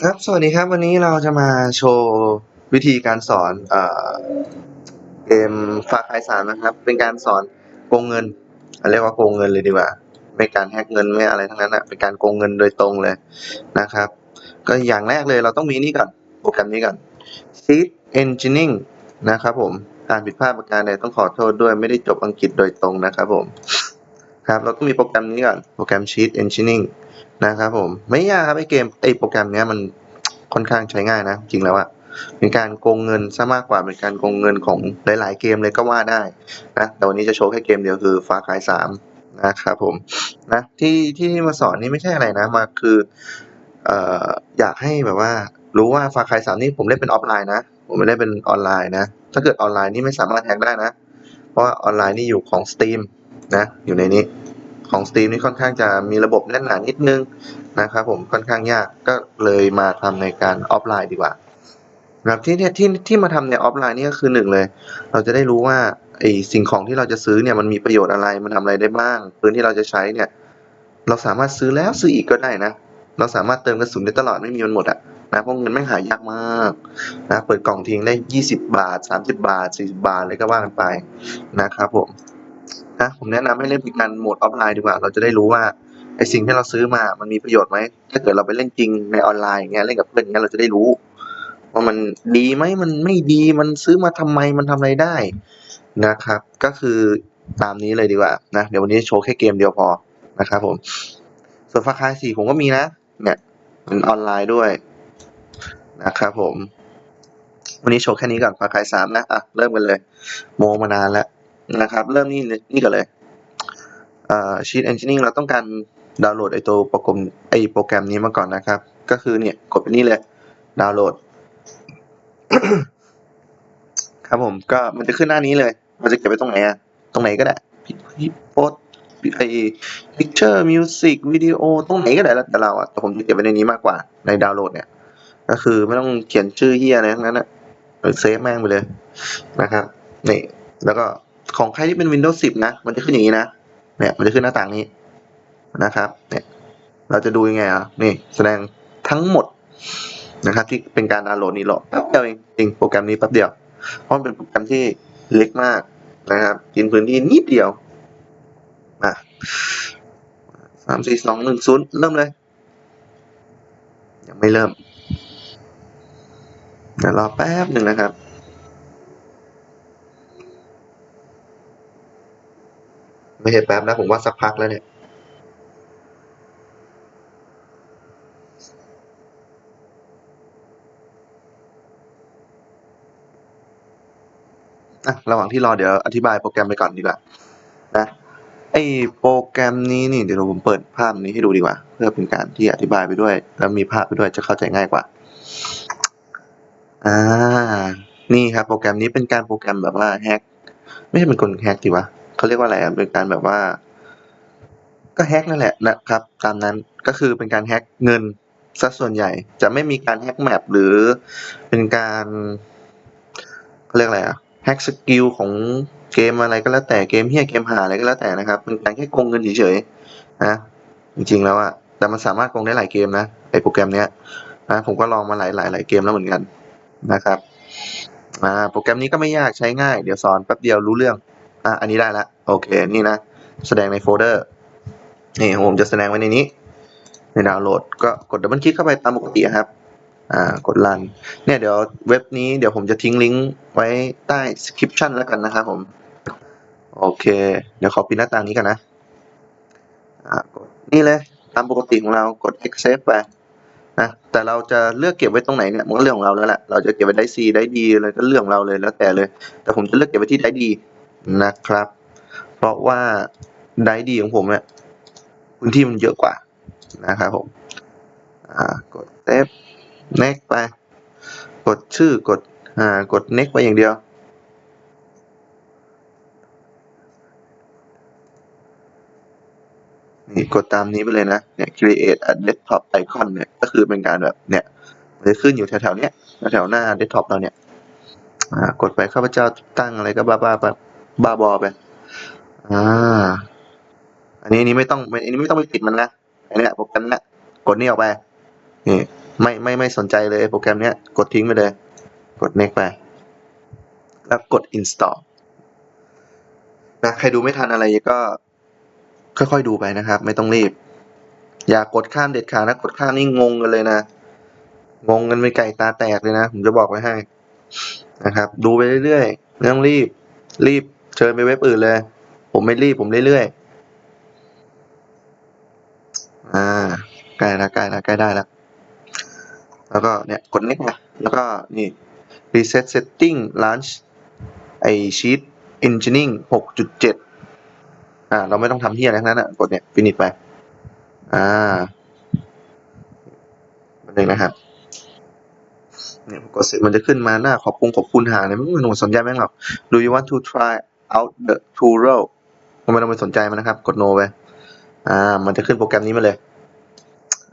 ครับ สวัสดีครับ วันนี้เราจะมาโชว์วิธีการสอนเอ่อเกมฟาคายสามนะครับ เป็นการสอนโกงเงิน เรียกว่าโกงเงินเลยดีกว่า ไม่การแฮกเงินไม่อะไรทั้งนั้นอะเป็นการโกงเงินโดยตรงเลยนะครับ ก็อย่างแรกเลยเราต้องมีนี่ก่อน โปรแกรมนี้ก่อน Seed Engineering นะครับผม การผิดพลาดประการใดต้องขอโทษด้วยไม่ได้จบอังกฤษโดยตรงนะครับผม ครับเราต้องมีโปรแกรมนี้ก่อนโปรแกรม Sheet Engineering นะครับผมไม่ยากครับไอเกมไอโปรแกรมนี้มันค่อนข้างใช้ง่ายนะ จริงแล้วอะเป็นการโกงเงินซะมากกว่าเป็นการโกงเงินของหลาย ๆ เกมเลยก็ว่าได้นะแต่วันนี้จะโชว์แค่เกมเดียวคือฟ้าคายสามนะครับผมนะที่ที่มาสอนนี่ไม่ใช่อะไรนะมาคือเอ่ออยากให้แบบว่ารู้ว่าฟาคายสามนี่ผมเล่นเป็นออฟไลน์นะ ผมไม่ได้เป็นออนไลน์นะ ถ้าเกิดออนไลน์นี่ไม่สามารถแฮกได้นะ เพราะว่าออนไลน์นี่อยู่ของ Steam นะอยู่ในนี้ ของ Steam นี่ค่อนข้างจะมีระบบแน่นหนานิดนึงนะครับผมค่อนข้างยากก็เลยมาทำในการออฟไลน์ดีกว่านะครับที่ที่ที่มาทำในออฟไลน์นี่ก็คือหนึ่งเลย เราจะได้รู้ว่าไอสิ่งของที่เราจะซื้อเนี่ยมันมีประโยชน์อะไรมันทำอะไรได้บ้างปืนที่เราจะใช้เนี่ย เราสามารถซื้อแล้วซื้ออีกก็ได้นะ เราสามารถเติมกระสุนได้ตลอดไม่มีมันหมดอะนะเพราะเงินแม่หายากมากนะเปิดกล่องทิ้งได้ยี่สิบาทสามสิบาทสี่สิบาทเลยก็ว่ากันไปนะครับผม นะผมแนะนำให้เล่นเป็นการโหมดออฟไลน์ดีกว่า เราจะได้รู้ว่าไอสิ่งที่เราซื้อมามันมีประโยชน์ไหม ถ้าเกิดเราไปเล่นจริงในออนไลน์อย่างเงี้ยเล่นกับเพื่อนอย่างเงี้ยเราจะได้รู้ ว่ามันดีไหมมันไม่ดีมันซื้อมาทำไมมันทำอะไรได้นะครับ ก็คือตามนี้เลยดีกว่านะเดี๋ยววันนี้โชว์แค่เกมเดียวพอนะครับผมส่วนฟาคายสี่ผมก็มีนะ เนี่ยเป็นออนไลน์ด้วยนะครับผม วันนี้โชว์แค่นี้ก่อนฟาคายสามนะอะเริ่มกันเลย โมมานานแล้ว นะครับ เริ่มนี่นี่กันเลยเอ่อ Sheet Engineering เราต้องการดาวน์โหลดไอตัวโปรแกรมไอโปรแกรมนี้มาก่อนนะครับ ก็คือเนี่ยกดไปนี่เลยดาวน์โหลด ครับผมก็มันจะขึ้นหน้านี้เลย มันจะเก็บไว้ตรงไหนอะตรงไหนก็ได้โพสไอ picture music วิดีโอตรงไหนก็ได้แล้วแต่เราอะแต่ผมจะเก็บไว้ในนี้มากกว่าในดาวน์โหลดเนี่ย ก็คือไม่ต้องเขียนชื่อเฮียอะไรทั้งนั้นอะเซฟแม่งไปเลยนะครับนี่แล้วก็ ของใครที่เป็น Windows 10 นะ มันจะขึ้นอย่างนี้นะ เนี่ย มันจะขึ้นหน้าต่างนี้นะครับ เนี่ย เราจะดูยังไงอะ นี่ แสดงทั้งหมดนะครับ ที่เป็นการดาวน์โหลดนี่หรอกแป๊บเดียวเองจริงโปรแกรมนี้แป๊บเดียว เพราะมันเป็นโปรแกรมที่เล็กมากนะครับ กินพื้นที่นิดเดียวอะสามสี่สองหนึ่งศูนย์เริ่มเลย ยังไม่เริ่มเดี๋ยวรอแป๊บหนึ่งนะครับ ไม่ใช่แป๊บนะผมว่าสักพักแล้วเนี่ยอะระหว่างที่รอเดี๋ยวอธิบายโปรแกรมไปก่อนดีกว่านะไอโปรแกรมนี้นี่เดี๋ยวผมเปิดภาพนี้ให้ดูดีกว่า เพื่อเป็นการที่อธิบายไปด้วย แล้วมีภาพไปด้วยจะเข้าใจง่ายกว่าอ่านี่ครับโปรแกรมนี้เป็นการโปรแกรมแบบว่าแฮกไม่ใช่เป็นคนแฮกดีวะ เขาเรียกว่าอะไรเป็นการแบบว่า ก็แฮกนั่นแหละนะครับ ตามนั้นก็คือเป็นการแฮกเงินซะส่วนใหญ่ จะไม่มีการแฮกแมปหรือเป็นการเขาเรียกอะไรอะแฮกสกิลของเกมอะไรก็แล้วแต่เกมเฮียเกมหาอะไรก็แล้วแต่นะครับเป็นการแค่โกงเงินเฉยๆนะจริงๆแล้วอะแต่มันสามารถโกงได้หลายเกมนะไอโปรแกรมเนี้ยนะผมก็ลองมาหลายหลายหลายเกมแล้วเหมือนกันนะครับอ่าโปรแกรมนี้ก็ไม่ยากใช้ง่าย เดี๋ยวสอนแป๊บเดียวรู้เรื่อง อะอันนี้ได้ละโอเคนี่นะ แสดงในโฟลเดอร์นี่ผมจะแสดงไว้ในนี้ ในดาวน์โหลด ก็กดดับเบิลคลิกเข้าไปตามปกติครับอ่ากดรันเนี่ยเดี๋ยวเว็บนี้เดี๋ยวผมจะทิ้งลิงก์ไว้ใต้ description แล้วกันนะครับผม โอเค เดี๋ยวขอปิดหน้าต่างนี้กันนะอ่ากดนี่เลยตามปกติของเรากด accept ไปนะแต่เราจะเลือกเก็บไว้ตรงไหนเนี่ยมันก็เรื่องของเราแล้วแหละเราจะเก็บไว้ได้ C ได้ D อะไรก็เรื่องของเราเลยแล้วแต่เลย แต่ผมจะเลือกเก็บไว้ที่ได้ D นะครับ เพราะว่าได้ดีของผมเนี่ยพื้นที่มันเยอะกว่านะครับผมอ่ากดเซฟ next ไป กดชื่อกดอ่ากด next ไปอย่างเดียว นี่กดตามนี้ไปเลยนะ เนี่ย create a desktop icon เนี่ย ก็คือเป็นการแบบเนี่ยมันจะขึ้นอยู่แถวๆเนี้ยแถวๆหน้า desktop เราเนี่ยอ่ากดไปข้าพเจ้าตั้งอะไรก็บ้าๆไป บ้าบอไป อ่า อันนี้อันนี้ไม่ต้องอันนี้ไม่ต้องไปติดมันนะอันเนี้ยโปรแกรมเนี้ยกดนี่ออกไป นี่ ไม่ไม่ไม่สนใจเลยโปรแกรมเนี้ยกดทิ้งไปเลย กด next ไป แล้วกด install นะใครดูไม่ทันอะไรก็ ค่อยๆดูไปนะครับ ไม่ต้องรีบ อย่ากดข้ามเด็ดขาดนะกดข้ามนี่งงกันเลยนะงงกันเป็นไก่ตาแตกเลยนะ ผมจะบอกไว้ให้นะครับ ดูไปเรื่อยๆไม่ต้องรีบ รีบ เชิญไปเว็บอื่นเลย ผมไม่รีบผมเรื่อยๆ อ่าใกล้ล้วใกล้ล้วใกล้ได้แล้วแล้วก็เนี่ยกด next นะแล้วก็นี่ reset setting launch ไอ sheet engineering 6.7 อ่า เราไม่ต้องทำที่อะไรทั้งนั้นนะกดเนี่ย finish ไป อ่ามันหนึ่งนะครับเนี่ยกดเสร็จมันจะขึ้นมาหน้าขอบคุณขอบคุณหาเนี่ยไม่หนูสนใจแม่งหรอก Do you want to try out the tutorial ไม่ต้องไปสนใจมันนะครับ กด no ไปอ่ามันจะขึ้นโปรแกรมนี้มาเลย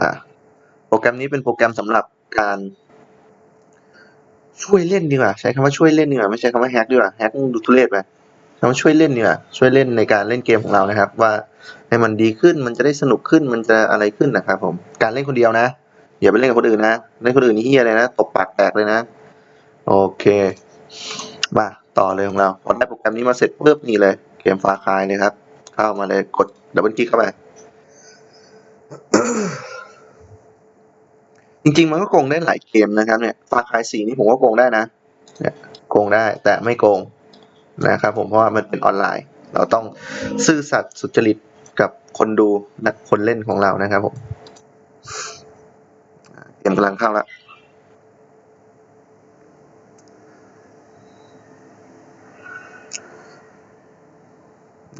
อ่าโปรแกรมนี้เป็นโปรแกรมสำหรับการช่วยเล่นดีกว่าใช้คำว่าช่วยเล่นดีกว่าไม่ใช้คำว่าแฮกดีกว่าแฮกดูทุเรศไปคำว่าช่วยเล่นดีกว่าช่วยเล่นในการเล่นเกมของเรานะครับ ว่าให้มันดีขึ้นมันจะได้สนุกขึ้นมันจะอะไรขึ้นนะครับ ผมการเล่นคนเดียวนะอย่าไปเล่นกับคนอื่นนะเล่นคนอื่นนี่เฮียเลยนะตบปากแตกเลยนะ โอเคมา ต่อเลยของเราพอได้โปรแกรมนี้มาเสร็จปุ๊บนี่เลย เกมฟาคายเลยครับ เข้ามาเลยกดดับเบิลคลิกเข้าไป จริง ๆ มันก็โกงได้หลายเกมนะครับ เนี่ยฟาคายสี่นี่ผมว่าโกงได้นะเนี่ยโกงได้แต่ไม่โกงนะครับผมเพราะว่ามันเป็นออนไลน์ เราต้องซื่อสัตย์สุจริตกับคนดูคนเล่นของเรานะครับผมเกมกำลังเข้าแล้ว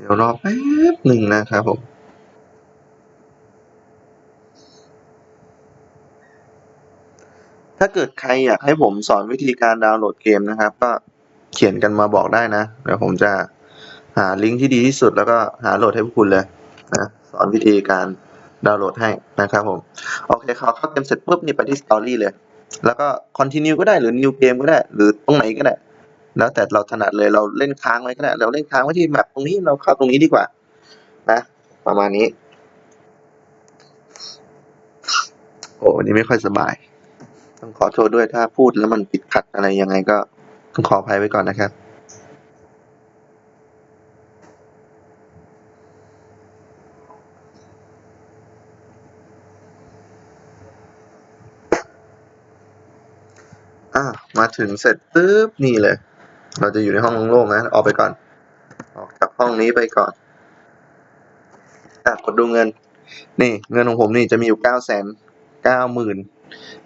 ดี๋ยวรอแป๊บหนึ่งนะครับผมถ้าเกิดใครอยากให้ผมสอนวิธีการดาวน์โหลดเกมนะครับ ก็เขียนกันมาบอกได้นะเดี๋ยวผมจะหาลิงก์ที่ดีที่สุดแล้วก็หาโหลดให้พวกคุณเลยนะสอนวิธีการดาวน์โหลดให้นะครับผมโอเคเขาเข้าเกมเสร็จปุ๊บนี่ไปที่สตอรี่เลย แล้วก็ continue ก็ได้หรือ new game ก็ได้ หรือตรงไหนก็ได้ แล้วแต่เราถนัดเลยเราเล่นค้างไว้ก็ได้เราเล่นค้างไว้ที่แมปตรงนี้เราเข้าตรงนี้ดีกว่านะประมาณนี้ โอ้วันนี้ไม่ค่อยสบาย ต้องขอโทษด้วยถ้าพูดแล้วมันติดขัดอะไรยังไงก็ต้องขออภัยไว้ก่อนนะครับอะมาถึงเสร็จปุ๊บนี่เลย เราจะอยู่ในห้องโล่งๆนะ ออกไปก่อน ออกจากห้องนี้ไปก่อนอะกดดูเงิน นี่เงินของผมนี่จะมีอยู่เก้าแสนเก้าหมื่น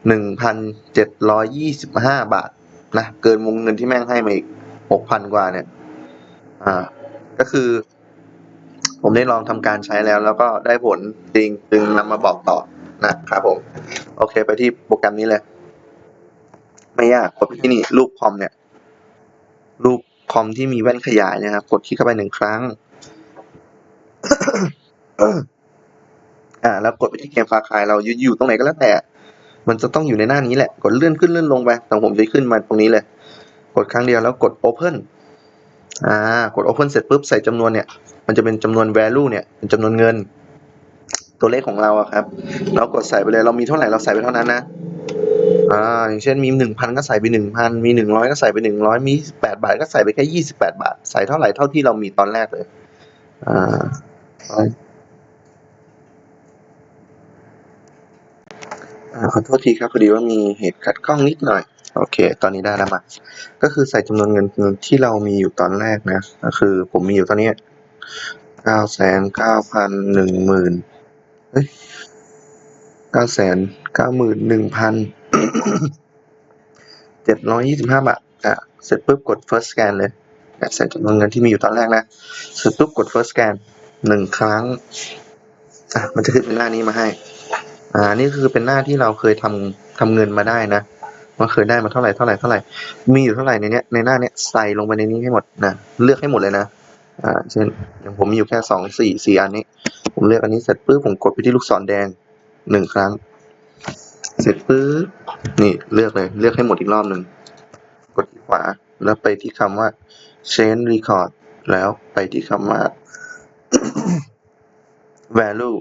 หนึ่งพันเจ็ดร้อยยี่สิบห้าบาทนะ เกินวงเงินที่แม่งให้มาอีกหกพันกว่าเนี่ย อ่า ก็คือ ผมได้ลองทำการใช้แล้วแล้วก็ได้ผลจริงจึงนำมาบอกต่อนะครับผม โอเคไปที่โปรแกรมนี้เลย ไม่ยากกดไปที่นี่รูปคอมเนี่ย รูปคอมที่มีแว่นขยายเนะครับ กดคลิกเข้าไปหนึ่งครั้งอ่า แล้วกดไปที่เกมฟาคายเราอยู่อยู่ตรงไหนก็แล้วแต่ มันจะต้องอยู่ในหน้านี้แหละ กดเลื่อนขึ้นเลื่อนลงไปแต่ผมจะขึ้นมาตรงนี้เลย กดครั้งเดียวแล้วกด Open อ่า กด Open เสร็จปุ๊บใส่จำนวนเนี่ย มันจะเป็นจำนวน value เนี่ย เป็นจำนวนเงิน ตัวเลขของเราอะครับ เรากดใส่ไปเลย เรามีเท่าไหร่เราใส่ไปเท่านั้นนะ อ่าอย่างเช่นมีหนึ่งพันก็ใส่ไปหนึ่งพันมีหนึ่งร้อยก็ใส่ไปหนึ่งร้อยมีแปดบาทก็ใส่ไปแค่ยี่สิบแปดบาท ใส่เท่าไหร่เท่าที่เรามีตอนแรกเลยอ่าอ่าขอโทษทีครับพอดีว่ามีเหตุขัดข้องนิดหน่อย โอเค ตอนนี้ได้แล้วมาก็คือใส่จำนวนเงินที่เรามีอยู่ตอนแรกนะ ก็คือผมมีอยู่ตอนนี้เก้าแสนเก้าพันหนึ่งหมื่นเฮ้ยเก้าแสนเก้าหมื่นหนึ่งพัน เจ็ดร้อยยี่สิบห้าบาทอะเสร็จปุ๊บกด first scan เลยใส่จำนวนเงินที่มีอยู่ตอนแรกนะ เสร็จปุ๊บกด first scan หนึ่งครั้งอะมันจะขึ้นเป็นหน้านี้มาให้ อ่า นี่คือเป็นหน้าที่เราเคยทำทำเงินมาได้นะว่าเคยได้มาเท่าไหร่เท่าไหร่เท่าไหร่ มีอยู่เท่าไหร่ในเนี้ยในหน้าเนี้ยใส่ลงไปในนี้ให้หมดนะ เลือกให้หมดเลยนะ อ่า เช่นอย่างผมมีอยู่แค่สองสี่สี่อันนี้ ผมเลือกอันนี้เสร็จปุ๊บผมกดไปที่ลูกศรแดงหนึ่งครั้ง เสร็จปุ๊บนี่เลือกเลยเลือกให้หมดอีกรอบหนึ่งกดขวาแล้วไปที่คำว่า change record แล้วไปที่คำว่า value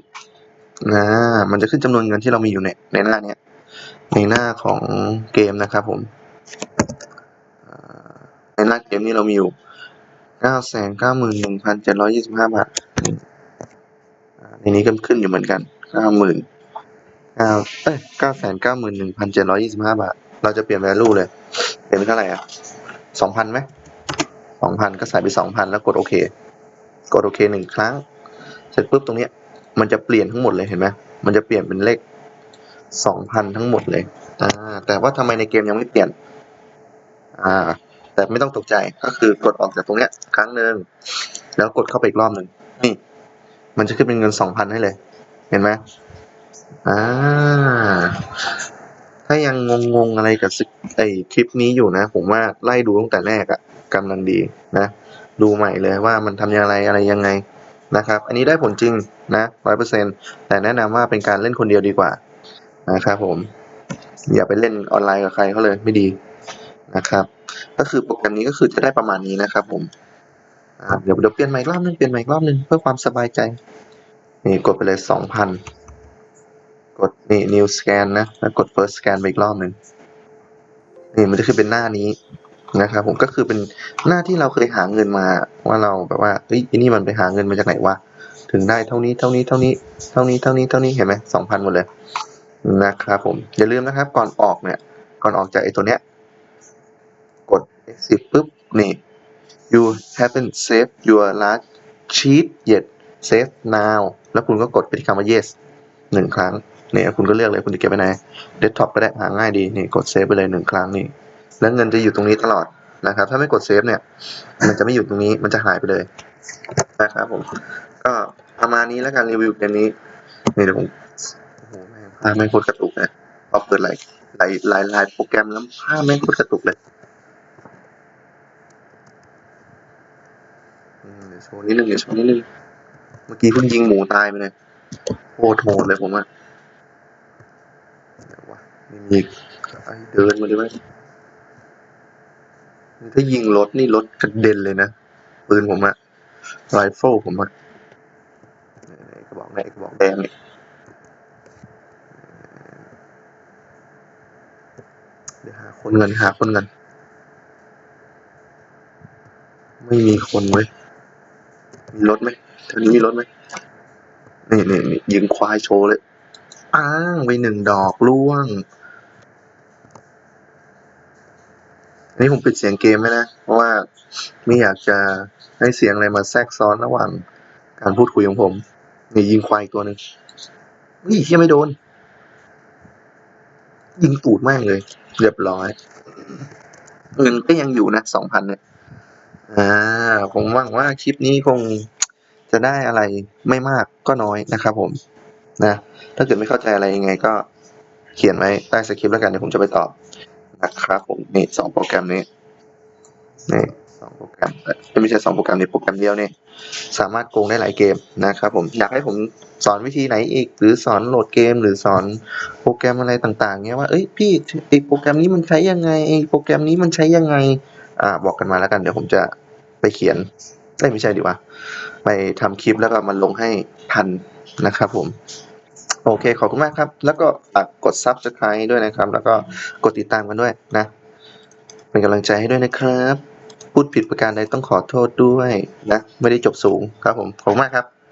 นะมันจะขึ้นจำนวนเงินที่เรามีอยู่ในในหน้าเนี้ยในหน้าของเกมนะครับผมในหน้าเกมนี้เรามีอยู่991,725บาทอ่าในนี้ก็ขึ้นอยู่เหมือนกัน 90,000 9เอ้าแสนเก้าหมื่นหนึ่งพันเจ็ดร้อย991,725บาท เราจะเปลี่ยน value เลย เปลี่ยนเป็นเท่าไหร่อะ2,000ไหม2,000ก็ใส่ไป2,000แล้วกดโอเค กดโอเคหนึ่งครั้ง เสร็จปุ๊บตรงเนี้ย มันจะเปลี่ยนทั้งหมดเลยเห็นไหมมันจะเปลี่ยนเป็นเลข2,000ทั้งหมดเลย อ่า แต่ว่าทำไมในเกมยังไม่เปลี่ยน อ่า แต่ไม่ต้องตกใจ ก็คือกดออกจากตรงเนี้ย ครั้งหนึ่งแล้วกดเข้าไปอีกรอบหนึ่งนี่ มันจะขึ้นเป็นเงิน2,000ให้เลย เห็นไหม อ่า ถ้ายังงงๆอะไรกับไอคลิปนี้อยู่นะ ผมว่าไล่ดูตั้งแต่แรกอะกำลังดีนะ ดูใหม่เลยว่ามันทำยังไงอะไรยังไงนะครับ อันนี้ได้ผลจริงนะร้อยเปอร์เซ็นแต่แนะนำว่าเป็นการเล่นคนเดียวดีกว่านะครับผม อย่าไปเล่นออนไลน์กับใครเขาเลยไม่ดีนะครับ ก็คือโปรแกรมนี้ก็คือจะได้ประมาณนี้นะครับผมเดี๋ยวเดี๋ยวเปลี่ยนใหม่รอบนึงเปลี่ยนใหม่รอบนึงเพื่อความสบายใจ นี่กดไปเลยสองพัน กดนี่ new scan นะ แล้วกด first scan ไปอีกรอบหนึ่งนี่มันจะขึ้นเป็นหน้านี้นะครับผมก็คือเป็นหน้าที่เราเคยหาเงินมาว่าเราแบบว่าเฮ้ยไอ้นี่มันไปหาเงินมาจากไหนวะถึงได้เท่านี้เท่านี้เท่านี้เท่านี้เท่านี้เท่านี้เห็นไหมสองพันหมดเลยนะครับผมอย่าลืมนะครับก่อนออกเนี่ยก่อนออกจากไอ้ตัวเนี้ยกด exit ปุ๊บนี่ you haven't saved your last sheet yet save now แล้วคุณก็กดไปที่คำว่า yes หนึ่งครั้ง นี่ยคุณก็เลือกเลยคุณจะเก็บไปไหน desktop ก็ได้หาง่ายดีนี่กด save ไปเลยหนึ่งครั้งนี่แล้วเงินจะอยู่ตรงนี้ตลอดนะครับ ถ้าไม่กด save เนี่ย มันจะไม่อยู่ตรงนี้มันจะหายไปเลยนะครับผมก็ประมาณนี้แล้วกันรีวิวเกมนี้นี่เดี๋ยวผมโอ้โหแม่งภาพแม่โคตรกระตุกนะพอเปิดหลายหลายหลายหลายโปรแกรมแล้วภาพแม่งโคตรกระตุกเลยเดี๋ยวโชว์นิดนึงเดี๋ยวโชว์นิดนึงเมื่อกี้เพิ่งยิงหมูตายไปเลยโคตรโหดเลยผมอะ มีไอ้เดินมาดิวะนี่ถ้ายิงรถนี่รถกระเด็นเลยนะปืนผมอะไรเฟิลผมอะไหนกระบอกไหนกระบอกแดงเนี่ยเดี๋ยวหาคนเงินหาคนเงินไม่มีคนเว้ยมีรถไหมแถวนี้มีรถไหมนี่นี่นี่ยิงควายโชว์เลย อ้างไปหนึ่งดอกล่วง อั นนี้ผมปิดเสียงเกมไหมนะ เพราะว่าไม่อยากจะให้เสียงอะไรมาแทรกซ้อนระหว่างการพูดคุยของผม นี่ยิงควายอีกตัวหนึ่งนี่เฮียไม่โดน ยิงตูดม่งเลย เรียบร้อย เงินก็ยังอยู่นะสองพันเนี่ย อ่า ผมหวังว่าคลิปนี้คงจะได้อะไรไม่มากก็น้อยนะครับผม นะ ถ้าเกิดไม่เข้าใจอะไรยังไงก็เขียนไว้ใต้สคริปต์แล้วกันเดี๋ยวผมจะไปตอบ นะครับผมนี่สองโปรแกรมนี้นี่สองโปรแกรมไม่ใช่สองโปรแกรมนี่โปรแกรมเดียวนี่สามารถโกงได้หลายเกมนะครับผมอยากให้ผมสอนวิธีไหนอีก หรือสอนโหลดเกม หรือสอนโปรแกรมอะไรต่างๆเงี้ยว่าเอ้ยพี่ไอโปรแกรมนี้มันใช้ยังไงไอโปรแกรมนี้มันใช้ยังไงอ่าบอกกันมาแล้วกันเดี๋ยวผมจะไปเขียนเอ้ไม่ใช่ดีกว่า ไปทำคลิปแล้วก็มาลงให้ทันนะครับผม โอเค ขอบคุณมากครับ แล้วก็ฝากกด Subscribe ด้วยนะครับ แล้วก็กดติดตามกันด้วยนะ เป็นกำลังใจให้ด้วยนะครับ พูดผิดประการใดต้องขอโทษด้วยนะ ไม่ได้จบสูงครับผม ขอบคุณมากครับ